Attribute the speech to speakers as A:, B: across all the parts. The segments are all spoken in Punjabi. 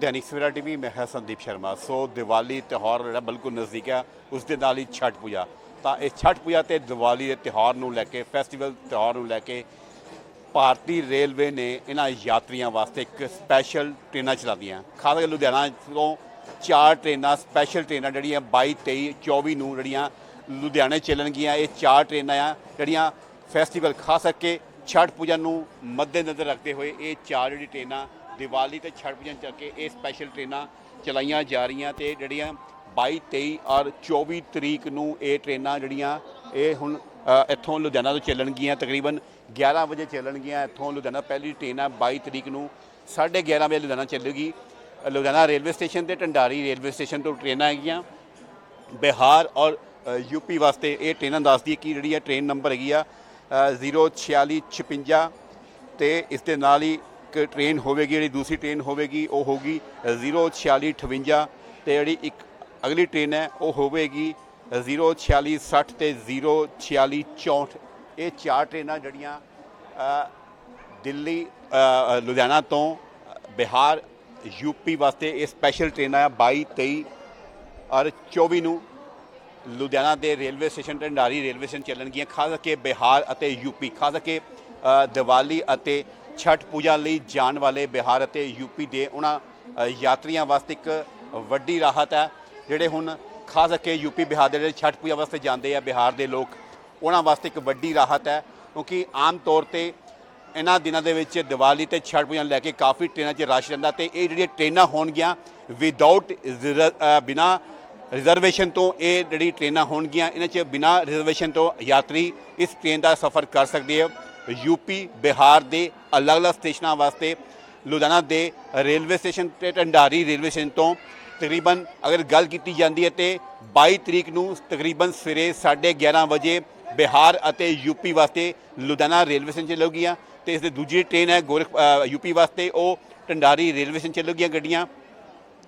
A: ਦੈਨਿਕ ਸਵੇਰਾ ਟੀਵੀ, ਮੈਂ ਹਾਂ ਸੰਦੀਪ ਸ਼ਰਮਾ। ਸੋ ਦੀਵਾਲੀ ਤਿਉਹਾਰ ਜਿਹੜਾ ਬਿਲਕੁਲ ਨਜ਼ਦੀਕ ਆ ਉਸ ਦੇ ਨਾਲ ਹੀ ਛਠ ਪੂਜਾ। ਤਾਂ ਇਹ ਛਠ ਪੂਜਾ ਤੇ ਦੀਵਾਲੀ ਦੇ ਤਿਉਹਾਰ ਨੂੰ ਲੈ ਕੇ ਫੈਸਟੀਵਲ ਤਿਉਹਾਰ ਨੂੰ ਲੈ ਕੇ ਭਾਰਤੀ ਰੇਲਵੇ ਨੇ ਇਹਨਾਂ ਯਾਤਰੀਆਂ ਵਾਸਤੇ ਇੱਕ ਸਪੈਸ਼ਲ ਟ੍ਰੇਨਾਂ ਚਲਾਉਂਦੀਆਂ ਖਾਸ ਕਰਕੇ ਲੁਧਿਆਣਾ ਤੋਂ ਚਾਰ ਟ੍ਰੇਨਾਂ ਸਪੈਸ਼ਲ ਟ੍ਰੇਨਾਂ ਜਿਹੜੀਆਂ 22 23 24 ਨੂੰ ਜਿਹੜੀਆਂ ਲੁਧਿਆਣੇ ਚੱਲਣਗੀਆਂ, ਇਹ ਚਾਰ ਟ੍ਰੇਨਾਂ ਆ, ਜਿਹੜੀਆਂ ਫੈਸਟੀਵਲ ਖਾਸ ਕਰਕੇ ਛਠ ਪੂਜਾ ਨੂੰ ਮੱਦੇਨਜ਼ਰ ਰੱਖਦੇ ਹੋਏ ਇਹ ਚਾਰ ਜਿਹੜੀ ਟ੍ਰੇਨਾਂ ਦੀਵਾਲੀ ਤੇ ਛਠ ਪੂਜਾ ਨੂੰ ਚੱਲ ਕੇ ਇਹ ਸਪੈਸ਼ਲ ਟ੍ਰੇਨਾਂ ਚਲਾਈਆਂ ਜਾ ਰਹੀਆਂ ਤੇ ਜਿਹੜੀਆਂ 22 23 ਔਰ 24 ਤਰੀਕ ਨੂੰ ਇਹ ਟ੍ਰੇਨਾਂ ਜਿਹੜੀਆਂ ਇਹ ਹੁਣ ਇੱਥੋਂ ਲੁਧਿਆਣਾ ਤੋਂ ਚੱਲਣਗੀਆਂ ਤਕਰੀਬਨ 11 ਵਜੇ ਚੱਲਣਗੀਆਂ ਇੱਥੋਂ ਲੁਧਿਆਣਾ। ਪਹਿਲੀ ਟ੍ਰੇਨ ਆ 22 ਤਰੀਕ ਨੂੰ 11:30 ਵਜੇ ਲੁਧਿਆਣਾ ਚੱਲੇਗੀ। ਲੁਧਿਆਣਾ ਰੇਲਵੇ ਸਟੇਸ਼ਨ ਤੇ ਢੰਡਾਰੀ ਰੇਲਵੇ ਸਟੇਸ਼ਨ ਤੋਂ ਟ੍ਰੇਨਾਂ ਹੈਗੀਆਂ ਬਿਹਾਰ ਔਰ ਅ, ਯੂਪੀ ਵਾਸਤੇ ਇਹ ਟ੍ਰੇਨਾਂ ਦੱਸਦੀ ਹੈ ਕਿ ਜਿਹੜੀ ਹੈ ਟ੍ਰੇਨ ਨੰਬਰ ਹੈਗੀ ਆ ਅ, 04656 ਤੇ ਇਸ ਦੇ ਨਾਲ ਹੀ ਇੱਕ ਟ੍ਰੇਨ ਹੋਵੇਗੀ ਜਿਹੜੀ ਦੂਸਰੀ ਟ੍ਰੇਨ ਹੋਵੇਗੀ ਉਹ ਹੋਗੀ 04658 ਤੇ ਜਿਹੜੀ ਇੱਕ ਅਗਲੀ ਟ੍ਰੇਨ ਹੈ ਉਹ ਹੋਵੇਗੀ 04660 ਤੇ 04664 ਇਹ ਚਾਰ ਟ੍ਰੇਨਾਂ ਜਿਹੜੀਆਂ ਦਿੱਲੀ ਲੁਧਿਆਣਾ ਤੋਂ ਬਿਹਾਰ ਯੂਪੀ ਵਾਸਤੇ ਇਹ ਸਪੈਸ਼ਲ ਟ੍ਰੇਨਾਂ ਆ 22 23 ਔਰ 24 ਨੂੰ। ਲੁਧਿਆਣਾ ਦੇ railway station Dhandari railway station ਚੱਲਣਗੀਆਂ ਖਾਸ ਕਰਕੇ ਬਿਹਾਰ ਅਤੇ ਯੂਪੀ ਖਾਸ ਕਰਕੇ ਅ, ਦੀਵਾਲੀ ਅਤੇ ਛਠ ਪੂਜਾ ਲਈ ਜਾਣ ਵਾਲੇ ਬਿਹਾਰ ਅਤੇ ਯੂਪੀ ਦੇ ਉਹਨਾਂ ਯਾਤਰੀਆਂ ਵਾਸਤੇ ਇੱਕ ਵੱਡੀ ਰਾਹਤ ਹੈ। ਜਿਹੜੇ ਹੁਣ ਖਾਸ ਕਰਕੇ ਯੂਪੀ ਬਿਹਾਰ ਦੇ ਜਿਹੜੇ ਛਠ ਪੂਜਾ ਵਾਸਤੇ ਜਾਂਦੇ ਆ ਬਿਹਾਰ ਦੇ ਲੋਕ, ਉਹਨਾਂ ਵਾਸਤੇ ਇੱਕ ਵੱਡੀ ਰਾਹਤ ਹੈ। ਕਿਉਂਕਿ ਆਮ ਤੌਰ ਤੇ ਇਹਨਾਂ ਦਿਨਾਂ ਦੇ ਵਿੱਚ ਦੀਵਾਲੀ ਤੇ ਛਠ ਪੂਜਾ ਨੂੰ ਲੈ ਕੇ ਕਾਫੀ ਟ੍ਰੇਨਾਂ 'ਚ ਰਸ਼ ਰਹਿੰਦਾ ਤੇ ਇਹ ਜਿਹੜੀਆਂ ਟ੍ਰੇਨਾਂ ਹੋਣਗੀਆਂ ਵਿਦਆਊਟ ਬਿਨਾ ਰਿਜ਼ਰਵੇਸ਼ਨ ਤੋਂ ਇਹ ਜਿਹੜੀ ਟ੍ਰੇਨਾਂ ਹੋਣਗੀਆਂ, ਇਹਨਾਂ 'ਚ ਬਿਨਾ ਰਿਜ਼ਰਵੇਸ਼ਨ ਤੋਂ ਯਾਤਰੀ ਇਸ ਟ੍ਰੇਨ ਦਾ ਸਫ਼ਰ ਕਰ ਸਕਦੇ ਆ। ਯੂਪੀ ਬਿਹਾਰ ਦੇ ਅਲੱਗ-ਅਲੱਗ ਸਟੇਸ਼ਨਾਂ ਵਾਸਤੇ ਲੁਧਿਆਣਾ ਦੇ ਰੇਲਵੇ ਸਟੇਸ਼ਨ ਤੇ ਢੰਡਾਰੀ ਰੇਲਵੇ ਸਟੇਸ਼ਨ ਤੋਂ ਤਕਰੀਬਨ ਅਗਰ ਗੱਲ ਕੀਤੀ ਜਾਂਦੀ ਹੈ ਤੇ 22 ਤਰੀਕ ਨੂੰ ਤਕਰੀਬਨ ਸਵੇਰੇ 11:30 ਵਜੇ ਬਿਹਾਰ ਅਤੇ ਯੂਪੀ ਵਾਸਤੇ ਲੁਧਿਆਣਾ ਰੇਲਵੇ ਸਟੇਸ਼ਨ ਚੱਲੂਗੀਆਂ ਤੇ ਇਸ ਦੀ ਦੂਜੀ ਟ੍ਰੇਨ ਹੈ ਗੋਰਖ ਅ, ਯੂਪੀ ਵਾਸਤੇ ਉਹ ਢੰਡਾਰੀ ਰੇਲਵੇ ਸਟੇਸ਼ਨ ਚੱਲੂਗੀਆਂ ਗੱਡੀਆਂ।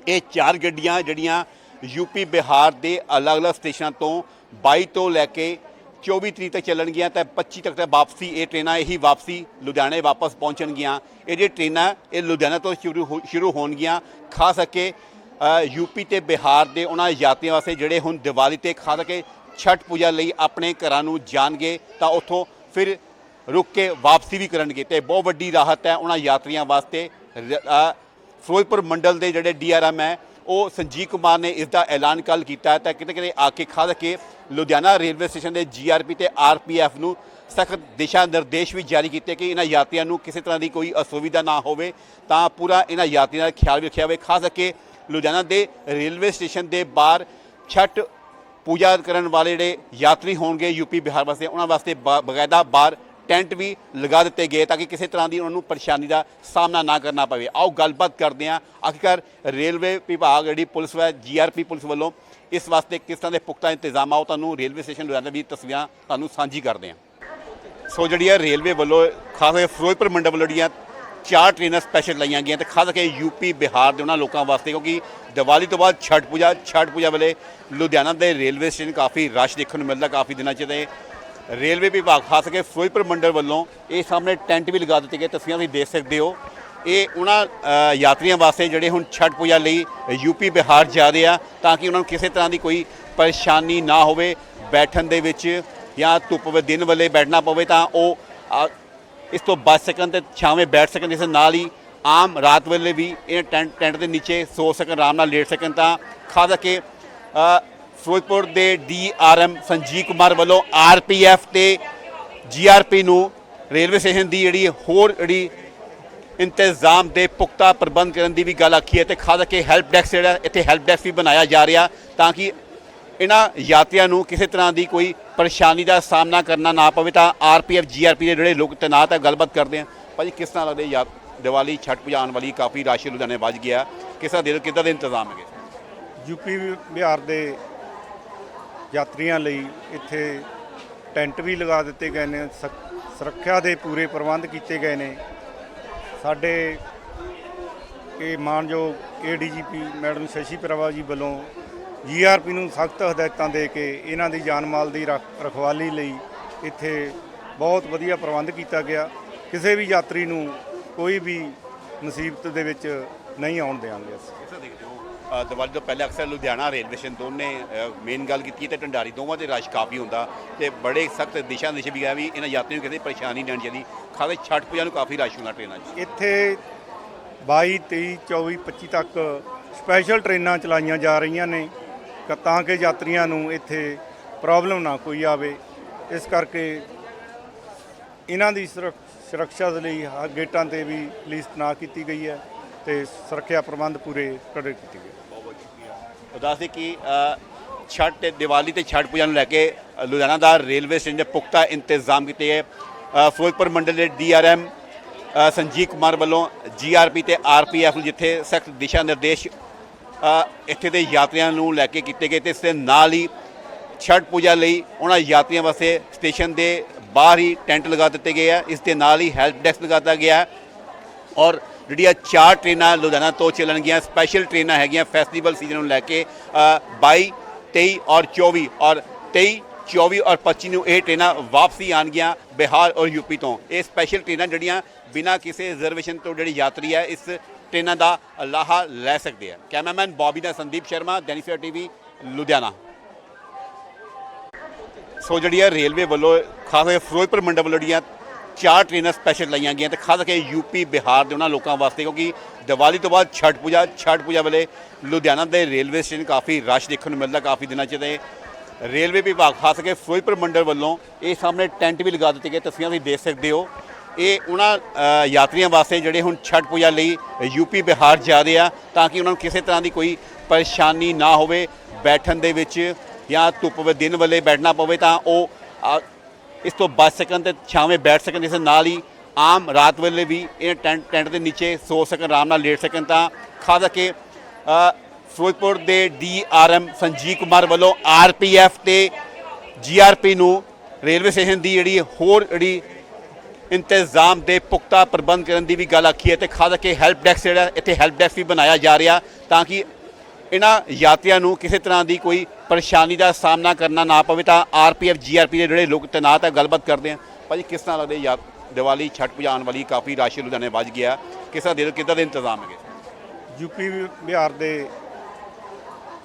A: ਇਹ ਚਾਰ ਗੱਡੀਆਂ ਜਿਹੜੀਆਂ ਯੂਪੀ ਬਿਹਾਰ ਦੇ ਅਲੱਗ-ਅਲੱਗ ਸਟੇਸ਼ਨਾਂ ਤੋਂ 22 ਤੋਂ ਲੈ ਕੇ 24 ਤਰੀਕ ਤੱਕ ਚੱਲਣਗੀਆਂ ਤਾਂ 25 ਤੱਕ ਤਾਂ ਵਾਪਸੀ ਇਹ ਟ੍ਰੇਨਾਂ ਇਹੀ ਵਾਪਸੀ ਲੁਧਿਆਣੇ ਵਾਪਸ ਪਹੁੰਚਣਗੀਆਂ। ਇਹ ਜਿਹੜੀ ਟ੍ਰੇਨਾਂ ਇਹ ਲੁਧਿਆਣਾ ਤੋਂ ਸ਼ੁਰੂ ਹੋ- ਸ਼ੁਰੂ ਹੋਣਗੀਆਂ। ਖਾਸ ਕਰਕੇ ਅ, ਯੂਪੀ ਤੇ ਬਿਹਾਰ ਦੇ ਉਹਨਾਂ ਯਾਤਰੀਆਂ ਵਾਸਤੇ ਜਿਹੜੇ ਹੁਣ ਦੀਵਾਲੀ ਤੇ ਖਾਸ ਕਰਕੇ ਛਠ ਪੂਜਾ ਲਈ ਆਪਣੇ ਘਰਾਂ ਨੂੰ ਜਾਣਗੇ ਤਾਂ ਉੱਥੋਂ ਫਿਰ ਰੁਕ ਕੇ ਵਾਪਸੀ ਵੀ ਕਰਨਗੇ। ਤੇ ਬਹੁਤ ਵੱਡੀ ਰਾਹਤ ਹੈ ਉਹਨਾਂ ਯਾਤਰੀਆਂ ਵਾਸਤੇ। ਫਿਰੋਜ਼ਪੁਰ ਮੰਡਲ ਦੇ ਜਿਹੜੇ ਡੀਆਰਐਮ ਹੈ ਉਹ ਸੰਜੀਵ ਕੁਮਾਰ ਨੇ ਇਸ ਦਾ ਐਲਾਨ ਕੱਲ ਕੀਤਾ ਤਾਂ ਕਿਤੇ ਕਿਤੇ ਆ ਕੇ ਖਾਸ ਕੇ ਲੁਧਿਆਣਾ ਰੇਲਵੇ ਸਟੇਸ਼ਨ ਦੇ ਜੀਆਰਪੀ ਤੇ ਆਰਪੀਐਫ ਨੂੰ ਸਖਤ ਦਿਸ਼ਾ ਨਿਰਦੇਸ਼ ਵੀ ਜਾਰੀ ਕੀਤੇ ਕਿ ਇਹਨਾਂ ਯਾਤਰੀਆਂ ਨੂੰ ਕਿਸੇ ਤਰ੍ਹਾਂ ਦੀ ਕੋਈ ਅਸੁਵਿਧਾ ਨਾ ਹੋਵੇ, ਤਾਂ ਪੂਰਾ ਇਹਨਾਂ ਯਾਤਰੀਆਂ ਦਾ ਖਿਆਲ ਰੱਖਿਆ ਹੋਵੇ ਖਾਸ ਕਰਕੇ ਲੁਧਿਆਣਾ ਦੇ ਰੇਲਵੇ ਸਟੇਸ਼ਨ ਦੇ ਬਾਹਰ ਛਠ ਪੂਜਾ ਕਰਨ ਵਾਲੇ ਜਿਹੜੇ ਯਾਤਰੀ ਹੋਣਗੇ ਯੂਪੀ ਬਿਹਾਰ ਵਾਸਤੇ, ਉਹਨਾਂ ਵਾਸਤੇ ਬਾ- ਬਕਾਇਦਾ ਬਾਹਰ ਟੈਂਟ ਵੀ ਲਗਾ ਦਿੱਤੇ ਗਏ ਤਾਂ ਕਿ ਕਿਸੇ ਤਰ੍ਹਾਂ ਦੀ ਉਹਨਾਂ ਨੂੰ ਪਰੇਸ਼ਾਨੀ ਦਾ ਸਾਹਮਣਾ ਨਾ ਕਰਨਾ ਪਵੇ। ਆਓ ਗੱਲਬਾਤ ਕਰਦੇ ਹਾਂ। ਆਖਿਰਕਾਰ ਰੇਲਵੇ ਵਿਭਾਗ, ਜਿਹੜੀ ਪੁਲਿਸ ਹੈ ਜੀਆਰਪੀ ਪੁਲਿਸ ਵੱਲੋਂ ਇਸ ਵਾਸਤੇ ਕਿਸ ਤਰ੍ਹਾਂ ਦੇ ਪੁਖਤਾ ਇੰਤਜ਼ਾਮ ਆ, ਉਹ ਤੁਹਾਨੂੰ ਰੇਲਵੇ ਸਟੇਸ਼ਨ ਲੁਧਿਆਣਾ ਦੀ ਤਸਵੀਰਾਂ ਤੁਹਾਨੂੰ ਸਾਂਝੀ ਕਰਦੇ ਹਾਂ। ਸੋ ਜਿਹੜੀ ਹੈ ਰੇਲਵੇ ਵੱਲੋਂ ਖਾਸ ਕਰਕੇ ਫਿਰੋਜ਼ਪੁਰ ਮੰਡਲ ਵੱਲੋਂ ਜਿਹੜੀਆਂ ਚਾਰ ਟ੍ਰੇਨਾਂ ਸਪੈਸ਼ਲ ਲਾਈਆਂ ਗਈਆਂ ਤੇ ਖਾਸ ਕਰਕੇ ਯੂਪੀ ਬਿਹਾਰ ਦੇ ਉਹਨਾਂ ਲੋਕਾਂ ਵਾਸਤੇ, ਕਿਉਂਕਿ ਦੀਵਾਲੀ ਤੋਂ ਬਾਅਦ ਛਠ ਪੂਜਾ ਛਠ ਪੂਜਾ ਵੇਲੇ ਲੁਧਿਆਣਾ ਦੇ ਰੇਲਵੇ ਸਟੇਸ਼ਨ ਕਾਫੀ ਰਸ਼ ਦੇਖਣ ਨੂੰ ਮਿਲਦਾ, ਕਾਫੀ ਦਿਨਾਂ 'ਚ ਤੇ ਰੇਲਵੇ ਵਿਭਾਗ ਖਾਸ ਕਰਕੇ ਫਿਰੋਜ਼ਪੁਰ ਮੰਡਲ ਵੱਲੋਂ ਇਹ ਸਾਹਮਣੇ ਟੈਂਟ ਵੀ ਲਗਾ ਦਿੱਤੇ ਗਏ। ਤਸਵੀਰਾਂ ਤੁਸੀਂ ਦੇਖ ਸਕਦੇ ਹੋ। ਇਹ ਉਹਨਾਂ ਯਾਤਰੀਆਂ ਵਾਸਤੇ ਜਿਹੜੇ ਹੁਣ ਛਠ ਪੂਜਾ ਲਈ ਯੂਪੀ ਬਿਹਾਰ ਜਾ ਰਹੇ ਆ ਤਾਂ ਕਿ ਉਹਨਾਂ ਨੂੰ ਕਿਸੇ ਤਰ੍ਹਾਂ ਦੀ ਕੋਈ ਪਰੇਸ਼ਾਨੀ ਨਾ ਹੋਵੇ ਬੈਠਣ ਦੇ ਵਿੱਚ ਜਾਂ ਧੁੱਪ ਵੇ, ਦਿਨ ਵੇਲੇ ਬੈਠਣਾ ਪਵੇ ਤਾਂ ਉਹ ਇਸ ਤੋਂ ਬਚ ਸਕਣ ਤੇ ਛਾਵੇਂ ਬੈਠ ਸਕਣ। ਇਸ ਨਾਲ ਹੀ ਆਮ ਰਾਤ ਵੇਲੇ ਵੀ ਇਹ ਟੈਂਟ ਟੈਂਟ ਦੇ ਨੀਚੇ ਸੋ ਸਕਣ, ਆਰਾਮ ਨਾਲ ਲੇਟ ਸਕਣ ਤਾਂ ਖਾਸ ਕਰਕੇ ਫਿਰੋਜ਼ਪੁਰ ਦੇ ਡੀਆਰਐਮ ਸੰਜੀਵ ਕੁਮਾਰ ਵੱਲੋਂ ਆਰਪੀਐਫ ਤੇ ਜੀਆਰਪੀ ਨੂੰ ਰੇਲਵੇ ਸਟੇਸ਼ਨ ਦੀ ਜਿਹੜੀ ਹੋਰ ਜਿਹੜੀ ਇੰਤਜ਼ਾਮ ਦੇ ਪੁਖਤਾ ਪ੍ਰਬੰਧ ਕਰਨ ਦੀ ਵੀ ਗੱਲ ਆਖੀ ਹੈ ਤੇ ਖਾਸ ਕਰਕੇ ਹੈਲਪ ਡੈਸਕ ਜਿਹੜਾ ਇੱਥੇ ਹੈਲਪ ਡੈਸਕ ਵੀ ਬਣਾਇਆ ਜਾ ਰਿਹਾ ਤਾਂ ਕਿ ਇਹਨਾਂ ਯਾਤਰੀਆਂ ਨੂੰ ਕਿਸੇ ਤਰ੍ਹਾਂ ਦੀ ਕੋਈ ਪਰੇਸ਼ਾਨੀ ਦਾ ਸਾਹਮਣਾ ਕਰਨਾ ਨਾ ਪਵੇ ਤਾਂ ਆਰਪੀਐਫ ਜੀਆਰਪੀ ਦੇ ਜਿਹੜੇ ਲੋਕ ਤੈਨਾਤ ਹੈ, ਗੱਲਬਾਤ ਕਰਦੇ ਆ। ਭਾਜੀ, ਕਿਸ ਤਰ੍ਹਾਂ ਲੱਗਦੇ ਯਾ ਦੀਵਾਲੀ, ਛਠ ਪੂਜਾ ਵਾਲੀ ਕਾਫੀ ਰਾਸ਼ੀ ਲੁਧਿਆਣੇ ਵੱਜ ਗਿਆ। ਕਿਸ ਤਰ੍ਹਾਂ ਦੇ, ਕਿੱਦਾਂ ਦੇ ਇੰਤਜ਼ਾਮ ਹੈਗੇ?
B: ਯੂਪੀ ਬਿਹਾਰ ਦੇ ਯਾਤਰੀਆਂ ਲਈ ਇੱਥੇ ਟੈਂਟ ਵੀ ਲਗਾ ਦਿੱਤੇ ਗਏ ਨੇ, ਸਕ- ਸੁਰੱਖਿਆ ਦੇ ਪੂਰੇ ਪ੍ਰਬੰਧ ਕੀਤੇ ਗਏ ਨੇ। ਸਾਡੇ ਇਹ ਮਾਨਯੋਗ ਏਡੀਜੀਪੀ ਮੈਡਮ ਸ਼ਸ਼ੀ ਪ੍ਰਭਾ ਜੀ ਵੱਲੋਂ ਜੀਆਰਪੀ ਨੂੰ ਸਖਤ ਹਦਾਇਤਾਂ ਦੇ ਕੇ ਇਹਨਾਂ ਦੀ ਜਾਨ ਮਾਲ ਦੀ ਰਖਵਾਲੀ ਲਈ ਇੱਥੇ ਬਹੁਤ ਵਧੀਆ ਪ੍ਰਬੰਧ ਕੀਤਾ ਗਿਆ। ਕਿਸੇ ਵੀ ਯਾਤਰੀ ਨੂੰ ਕੋਈ ਵੀ ਮੁਸੀਬਤ ਦੇ ਵਿੱਚ ਨਹੀਂ ਆਉਣ ਦੇਵਾਂਗੇ ਅਸੀਂ।
A: ਦੀਵਾਲੀ ਤੋਂ ਪਹਿਲੇ ਅਕਸਰ ਲੁਧਿਆਣਾ ਰੇਲਵੇ ਸਟੇਸ਼ਨ ਦੋਨੇ ਮੇਨ ਗੱਲ ਕੀਤੀ ਹੈ ਤੇ ਢੰਡਾਰੀ ਦੋਵਾਂ ਦੇ ਰਸ਼ ਕਾਫੀ ਹੁੰਦਾ ਤੇ ਬੜੇ ਸਖਤ ਦਿਸ਼ਾ ਨਿਸ਼ ਵੀ ਆ ਵੀ ਇਹਨਾਂ ਯਾਤਰੀਆਂ ਨੂੰ ਕਿਸੇ ਪਰੇਸ਼ਾਨੀ ਨਹੀਂ ਆਉਣੀ ਚਾਹੀਦੀ। ਖਾਸ ਛਠ ਪੂਜਾ ਨੂੰ ਕਾਫੀ ਰਸ਼ ਹੁੰਦਾ ਟ੍ਰੇਨਾਂ 'ਚ।
B: ਇੱਥੇ 22 23 24 25 ਤੱਕ ਸਪੈਸ਼ਲ ਟ੍ਰੇਨਾਂ ਚਲਾਈਆਂ ਜਾ ਰਹੀਆਂ ਨੇ ਕ- ਤਾਂ ਕਿ ਯਾਤਰੀਆਂ ਨੂੰ ਇੱਥੇ ਪ੍ਰੋਬਲਮ ਨਾ ਕੋਈ ਆਵੇ। ਇਸ ਕਰਕੇ ਇਹਨਾਂ ਦੀ ਸੁਰੱਖ- ਸੁਰੱਖਿਆ ਦੇ ਲਈ ਹਰ ਗੇਟਾਂ ਤੇ ਵੀ ਪੁਲਿਸ ਤੈਨਾਤ ਕੀਤੀ ਗਈ ਹੈ। ਤੇ ਸੁਰੱਖਿਆ ਪ੍ਰਬੰਧ ਪੂਰੇ ਕੜੇ ਕੀਤੇ ਗਏ।
A: ਦੱਸਦੇ ਕਿ ਅ, ਛਠ ਤੇ ਦੀਵਾਲੀ ਤੇ ਛਠ ਪੂਜਾ ਨੂੰ ਲੈ ਕੇ ਲੁਧਿਆਣਾ ਦਾ ਰੇਲਵੇ ਸਟੇਸ਼ਨ ਦੇ ਪੁਖਤਾ ਇੰਤਜ਼ਾਮ ਕੀਤੇ ਹੈ ਅ, ਫਿਰੋਜ਼ਪੁਰ ਮੰਡਲ ਦੇ ਡੀਆਰਐਮ ਸੰਜੀਵ ਕੁਮਾਰ ਵੱਲੋਂ ਜੀਆਰਪੀ ਤੇ ਆਰਪੀਐਫ ਨੂੰ ਜਿੱਥੇ ਸਖਤ ਦਿਸ਼ਾ ਨਿਰਦੇਸ਼ ਅ, ਇੱਥੇ ਦੇ ਯਾਤਰੀਆਂ ਨੂੰ ਲੈ ਕੇ ਕੀਤੇ ਗਏ ਤੇ ਇਸ ਦੇ ਨਾਲ ਹੀ ਛਠ ਪੂਜਾ ਲਈ ਉਹਨਾਂ ਯਾਤਰੀਆਂ ਵਾਸਤੇ ਸਟੇਸ਼ਨ ਦੇ ਬਾਹਰ ਹੀ ਟੈਂਟ ਲਗਾ ਦਿੱਤੇ ਗਏ ਆ। ਇਸ ਦੇ ਨਾਲ ਹੀ ਹੈਲਪ ਡੈਸਕ ਲਗਾ ਦਿੱਤਾ ਗਿਆ। ਹੈ ਔਰ ਜਿਹੜੀਆਂ ਚਾਰ ਟ੍ਰੇਨਾਂ ਲੁਧਿਆਣਾ ਤੋਂ ਚੱਲਣਗੀਆਂ ਸਪੈਸ਼ਲ ਟ੍ਰੇਨਾਂ ਹੈਗੀਆਂ ਫੈਸਟੀਵਲ ਸੀਜ਼ਨ ਨੂੰ ਲੈ ਕੇ ਅ, 22 23 ਔਰ 24 ਔਰ 23 24 ਔਰ 25 ਨੂੰ ਇਹ ਟ੍ਰੇਨਾਂ ਵਾਪਸੀ ਆਣਗੀਆਂ ਬਿਹਾਰ ਔਰ ਯੂਪੀ ਤੋਂ। ਇਹ ਸਪੈਸ਼ਲ ਟ੍ਰੇਨਾਂ ਜਿਹੜੀਆਂ ਬਿਨਾਂ ਕਿਸੇ ਰਿਜ਼ਰਵੇਸ਼ਨ ਤੋਂ ਜਿਹੜੀ ਯਾਤਰੀ ਹੈ ਇਸ ਟ੍ਰੇਨਾਂ ਦਾ ਲਾਹਾ ਲੈ ਸਕਦੇ ਆ ਕੈਮਰਾਮੈਨ ਬੌਬੀ ਦਾ ਸੰਦੀਪ ਸ਼ਰਮਾ ਦੈਨਿਕ ਟੀਵੀ ਲੁਧਿਆਣਾ। ਸੋ ਜਿਹੜੀ ਹੈ ਰੇਲਵੇ ਵੱਲੋਂ ਖਾਸ ਕਰਕੇ ਫਿਰੋਜ਼ਪੁਰ ਮੰਡਲ ਵੱਲੋਂ ਜਿਹੜੀਆਂ ਚਾਰ ਟ੍ਰੇਨਾਂ ਸਪੈਸ਼ਲ ਲਾਈਆਂ ਗਈਆਂ ਤੇ ਖਾਸ ਕਰਕੇ ਯੂਪੀ, ਬਿਹਾਰ ਦੇ ਉਹਨਾਂ ਲੋਕਾਂ ਵਾਸਤੇ ਕਿਉਂਕਿ ਦੀਵਾਲੀ ਤੋਂ ਬਾਅਦ ਛਠ ਪੂਜਾ ਛਠ ਪੂਜਾ ਵੇਲੇ ਲੁਧਿਆਣਾ ਦੇ ਰੇਲਵੇ ਸਟੇਸ਼ਨ ਕਾਫੀ ਰਸ਼ ਦੇਖਣ ਨੂੰ ਮਿਲਦਾ, ਕਾਫੀ ਦਿਨਾਂ 'ਚ ਤੇ ਰੇਲਵੇ ਵਿਭਾਗ, ਖਾਸ ਕਰਕੇ ਫਿਰੋਜ਼ਪੁਰ ਮੰਡਲ ਵੱਲੋਂ ਇਹ ਸਾਹਮਣੇ ਟੈਂਟ ਵੀ ਲਗਾ ਦਿੱਤੇ ਗਏ, ਤਸਵੀਰਾਂ ਤੁਸੀਂ ਦੇਖ ਸਕਦੇ ਹੋ। ਇਹ ਉਹਨਾਂ ਯਾਤਰੀਆਂ ਵਾਸਤੇ ਜਿਹੜੇ ਹੁਣ ਛਠ ਪੂਜਾ ਲਈ ਯੂਪੀ, ਬਿਹਾਰ ਜਾ ਰਹੇ ਆ ਤਾਂ ਕਿ ਉਹਨਾਂ ਨੂੰ ਕਿਸੇ ਤਰ੍ਹਾਂ ਦੀ ਕੋਈ ਪਰੇਸ਼ਾਨੀ ਨਾ ਹੋਵੇ ਬੈਠਣ ਦੇ ਵਿੱਚ ਜਾਂ ਧੁੱਪ ਵੇ ਦਿਨ ਵੇਲੇ ਬੈਠਣਾ ਪਵੇ ਤਾਂ ਉਹ ਇਸ ਤੋਂ ਬਚ ਸਕਣ ਤੇ ਛਾਵੇਂ ਬੈਠ ਸਕਣ ਇਸ ਨਾਲ ਹੀ ਆਮ ਰਾਤ ਵੇਲੇ ਵੀ ਇਹ ਟੈਂਟ ਟੈਂਟ ਦੇ ਨੀਚੇ ਸੋ ਸਕਣ, ਆਰਾਮ ਨਾਲ ਲੇਟ ਸਕਣ ਤਾਂ ਖਾਸ ਕਰਕੇ ਫਿਰੋਜ਼ਪੁਰ ਦੇ ਡੀਆਰਐਮ ਸੰਜੀਵ ਕੁਮਾਰ ਵੱਲੋਂ ਆਰਪੀਐਫ ਤੇ ਜੀਆਰਪੀ ਨੂੰ ਰੇਲਵੇ ਸਟੇਸ਼ਨ ਦੀ ਜਿਹੜੀ ਹੋਰ ਜਿਹੜੀ ਇੰਤਜ਼ਾਮ ਦੇ ਪੁਖਤਾ ਪ੍ਰਬੰਧ ਕਰਨ ਦੀ ਵੀ ਗੱਲ ਆਖੀ ਹੈ ਤੇ ਖਾਸ ਕਰਕੇ ਹੈਲਪ ਡੈਸਕ ਜਿਹੜਾ ਇੱਥੇ ਹੈਲਪ ਡੈਸਕ ਵੀ ਬਣਾਇਆ ਜਾ ਰਿਹਾ ਤਾਂ ਕਿ ਇਹਨਾਂ ਯਾਤਰੀਆਂ ਨੂੰ ਕਿਸੇ ਤਰ੍ਹਾਂ ਦੀ ਕੋਈ ਪਰੇਸ਼ਾਨੀ ਦਾ ਸਾਹਮਣਾ ਕਰਨਾ ਨਾ ਪਵੇ ਤਾਂ ਆਰਪੀਐਫ, ਜੀਆਰਪੀ ਦੇ ਜਿਹੜੇ ਲੋਕ ਤੈਨਾਤ ਹੈ ਗੱਲਬਾਤ ਕਰਦੇ ਆ। ਭਾਜੀ, ਕਿਸ ਤਰ੍ਹਾਂ ਲੱਗਦੇ ਯਾ ਦੀਵਾਲੀ, ਛਠ ਪੂਜਾ ਵਾਲੀ ਕਾਫੀ ਰਸ਼ ਲੁਧਿਆਣੇ ਵੱਜ ਗਿਆ। ਕਿਸ ਤਰ੍ਹਾਂ ਦੇ ਕਿੱਦਾਂ ਦੇ ਇੰਤਜ਼ਾਮ ਹੈਗੇ?
B: ਯੂਪੀ ਬਿਹਾਰ ਦੇ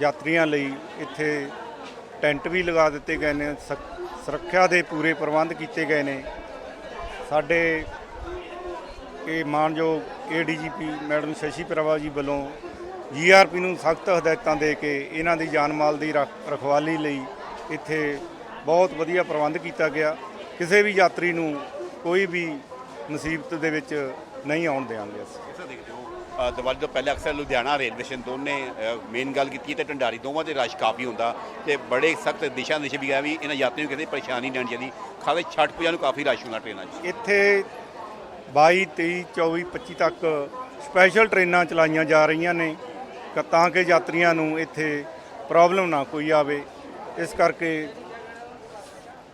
B: ਯਾਤਰੀਆਂ ਲਈ ਇੱਥੇ ਟੈਂਟ ਵੀ ਲਗਾ ਦਿੱਤੇ ਗਏ ਨੇ, ਸਕ- ਸੁਰੱਖਿਆ ਦੇ ਪੂਰੇ ਪ੍ਰਬੰਧ ਕੀਤੇ ਗਏ ਨੇ। ਸਾਡੇ ਇਹ ਮਾਨਯੋਗ ਏਡੀਜੀਪੀ ਮੈਡਮ ਸ਼ਸ਼ੀ ਪ੍ਰਭਾ ਜੀ ਵੱਲੋਂ ਜੀਆਰਪੀ ਨੂੰ ਸਖਤ ਹਦਾਇਤਾਂ ਦੇ ਕੇ ਇਹਨਾਂ ਦੀ ਜਾਨ ਮਾਲ ਦੀ ਰੱਖ- ਰਖਵਾਲੀ ਲਈ ਇੱਥੇ ਬਹੁਤ ਵਧੀਆ ਪ੍ਰਬੰਧ ਕੀਤਾ ਗਿਆ। ਕਿਸੇ ਵੀ ਯਾਤਰੀ ਨੂੰ ਕੋਈ ਵੀ ਮੁਸੀਬਤ ਦੇ ਵਿੱਚ ਨਹੀਂ ਆਉਣ ਦੇਵਾਂਗੇ ਅਸੀਂ।
A: ਕਿਸ ਦੇਖਦੇ ਹੋ ਦੀਵਾਲੀ ਤੋਂ ਪਹਿਲੇ ਅਕਸਰ ਲੁਧਿਆਣਾ ਰੇਲਵੇ ਸਟੇਸ਼ਨ ਦੋਨੇ ਮੇਨ ਗੱਲ ਕੀਤੀ ਤੇ ਢੰਡਾਰੀ ਦੋਵਾਂ ਦੇ ਰਸ਼ ਕਾਫੀ ਹੁੰਦਾ ਤੇ ਬੜੇ ਸਖਤ ਦਿਸ਼ਾ ਨਿਸ਼ ਵੀ ਆ ਵੀ ਇਹਨਾਂ ਯਾਤਰੀਆਂ ਨੂੰ ਕਿਸੇ ਪਰੇਸ਼ਾਨੀ ਨਹੀਂ ਆਉਣੀ ਚਾਹੀਦੀ। ਖਾਸ ਛਠ ਪੂਜਾ ਨੂੰ ਕਾਫੀ ਰਸ਼ ਹੁੰਦਾ ਟ੍ਰੇਨਾਂ 'ਚ।
B: ਇੱਥੇ 22 23 24 25 ਤੱਕ ਸਪੈਸ਼ਲ ਟ੍ਰੇਨਾਂ ਚਲਾਈਆਂ ਜਾ ਰਹੀਆਂ ਨੇ। ਤਾਂ ਕਿ ਯਾਤਰੀਆਂ ਨੂੰ ਇੱਥੇ ਪ੍ਰੋਬਲਮ ਨਾ ਕੋਈ ਆਵੇ। ਇਸ ਕਰਕੇ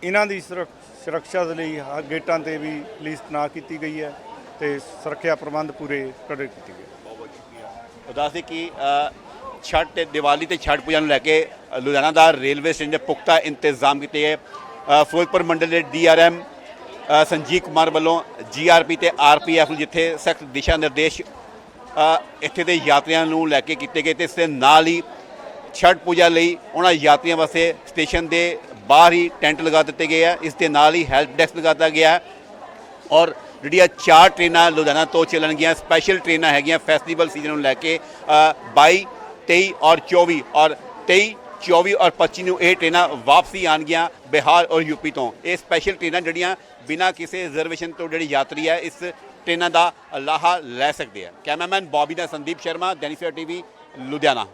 B: ਇਹਨਾਂ ਦੀ ਸੁਰੱਖ- ਸੁਰੱਖਿਆ ਦੇ ਲਈ ਹਰ ਗੇਟਾਂ ਤੇ ਵੀ ਪੁਲਿਸ ਤੈਨਾਤ ਕੀਤੀ ਗਈ ਹੈ ਤੇ ਸੁਰੱਖਿਆ ਪ੍ਰਬੰਧ ਪੂਰੇ ਕੜੇ ਕੀਤੇ ਗਏ।
A: ਉਹ ਦੱਸਦੇ ਕਿ ਅ, ਛਠ ਦੀਵਾਲੀ ਤੇ ਛਠ ਪੂਜਾ ਨੂੰ ਲੈ ਕੇ ਲੁਧਿਆਣਾ ਦਾ ਰੇਲਵੇ ਸਟੇਸ਼ਨ ਦੇ ਪੁਖਤਾ ਇੰਤਜ਼ਾਮ ਕੀਤੇ ਹੈ ਫਿਰੋਜ਼ਪੁਰ ਮੰਡਲ ਦੇ ਡੀਆਰਐਮ ਸੰਜੀਵ ਕੁਮਾਰ ਵੱਲੋਂ ਜੀਆਰਪੀ ਤੇ ਆਰਪੀਐਫ ਨੂੰ ਜਿੱਥੇ ਸਖਤ ਦਿਸ਼ਾ ਨਿਰਦੇਸ਼ ਇੱਥੇ ਦੇ ਯਾਤਰੀਆਂ ਨੂੰ ਲੈ ਕੇ ਕੀਤੇ ਗਏ ਤੇ ਇਸ ਦੇ ਨਾਲ ਹੀ ਛਠ ਪੂਜਾ ਲਈ ਉਹਨਾਂ ਯਾਤਰੀਆਂ ਵਾਸਤੇ ਸਟੇਸ਼ਨ ਦੇ ਬਾਹਰ ਹੀ ਟੈਂਟ ਲਗਾ ਦਿੱਤੇ ਗਏ ਆ। ਇਸ ਦੇ ਨਾਲ ਹੀ ਹੈਲਪ ਡੈਸਕ ਲਗਾਤਾ ਗਿਆ ਔਰ ਜਿਹੜੀਆਂ ਚਾਰ ਟ੍ਰੇਨਾਂ ਲੁਧਿਆਣਾ ਤੋਂ ਚੱਲਣਗੀਆਂ ਸਪੈਸ਼ਲ ਟ੍ਰੇਨਾਂ ਹੈਗੀਆਂ ਫੈਸਟੀਵਲ ਸੀਜ਼ਨ ਨੂੰ ਲੈ ਕੇ ਅ, 22 23 ਔਰ 24 ਔਰ 23 24 ਔਰ 25 ਨੂੰ ਇਹ ਟ੍ਰੇਨਾਂ ਵਾਪਸੀ ਆਣਗੀਆਂ ਬਿਹਾਰ ਔਰ ਯੂਪੀ ਤੋਂ। ਇਹ ਸਪੈਸ਼ਲ ਟ੍ਰੇਨਾਂ ਜਿਹੜੀਆਂ ਬਿਨਾਂ ਕਿਸੇ ਰਿਜ਼ਰਵੇਸ਼ਨ ਤੋਂ ਜਿਹੜੀ ਯਾਤਰੀ ਹੈ ਇਸ ਟ੍ਰੇਨਾਂ ਦਾ ਲਾਹਾ ਲੈ ਸਕਦੇ ਆ। ਕੈਮਰਾਮੈਨ ਬੌਬੀ ਦਾ ਸੰਦੀਪ ਸ਼ਰਮਾ ਦੈਨਿਕ ਟੀਵੀ ਲੁਧਿਆਣਾ।